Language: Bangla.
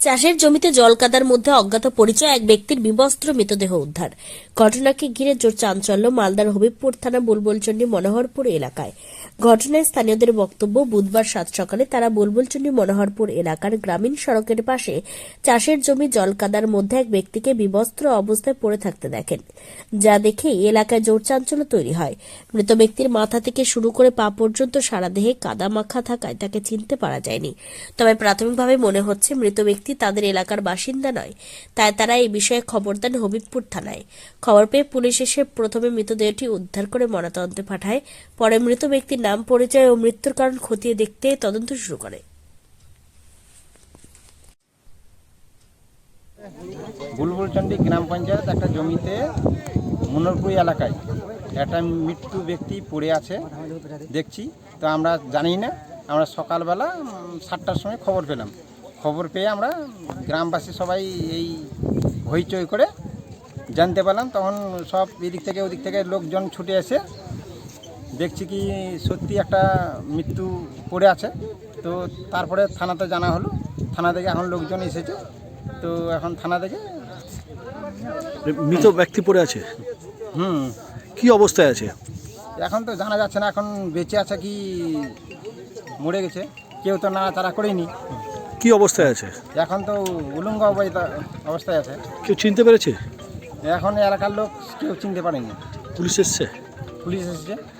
চাষের জমিতে জল কাদার মধ্যে অজ্ঞাত পরিচয় এক ব্যক্তির বিবস্ত্র মৃতদেহ উদ্ধার। ঘটনাকে ঘিরে জোর চাঞ্চল্য মালদার হবিবপুর থানা বুলবুলচন্ডী মনোহরপুর এলাকায়। ঘটনায় স্থানীয়দের বক্তব্য বুধবার সাত সকালে তারা বুলবুলচন্ডী মনোহরপুর এলাকার গ্রামীণ সড়কের পাশে চাষের জমি জল কাদার মধ্যে এক ব্যক্তিকে বিবস্ত্র অবস্থায় পড়ে থাকতে দেখেন, যা দেখে এলাকায় জোর চাঞ্চল্য তৈরি হয়। মৃত ব্যক্তির মাথা থেকে শুরু করে পা পর্যন্ত সারা দেহে কাদা মাখা থাকায় তাকে চিনতে পারা যায়নি। তবে প্রাথমিকভাবে মনে হচ্ছে মৃত ব্যক্তি তাদের এলাকার বাসিন্দা নয়, তাই তারা এই বিষয়ে খবর দেন হবিবপুর থানায়। খবর পেয়ে পুলিশ এসে প্রথমে মৃতদেহটি উদ্ধার করে ময়নাতদন্তে পাঠায়, পরে মৃত ব্যক্তির নাম, পরিচয় ও মৃত্যুর কারণ খতিয়ে দেখতে তদন্ত শুরু করে। বুলবুলচন্ডী গ্রাম পঞ্চায়েত একটা জমিতে মনোরপুর এলাকায় একটা মৃত্যু ব্যক্তি পড়ে আছে, দেখছি। তো আমরা জানি না আমরা সকালবেলা সাতটার সময় খবর পেলাম। খবর পেয়ে আমরা গ্রামবাসী সবাই এই হইচই করে জানতে পারলাম। তখন সব এদিক থেকে ওদিক থেকে লোকজন ছুটে এসে দেখছি কি সত্যি একটা মৃত্যু পড়ে আছে। তো তারপরে থানাতে জানা হলো। থানা থেকে এখন লোকজন এসেছে। তো এখন থানা থেকে মৃত ব্যক্তি পড়ে আছে? হুম। কি অবস্থায় আছে? এখন তো জানা যাচ্ছে না এখন বেঁচে আছে কি মরে গেছে। কেউ তো নাড়াচাড়া করেনি। কি অবস্থায় আছে? এখন তো উলঙ্গ অবস্থা- অবস্থায় আছে। কেউ চিনতে পেরেছে? এখন এলাকার লোক কেউ চিনতে পারেনি। পুলিশ এসছে? পুলিশ এসেছে।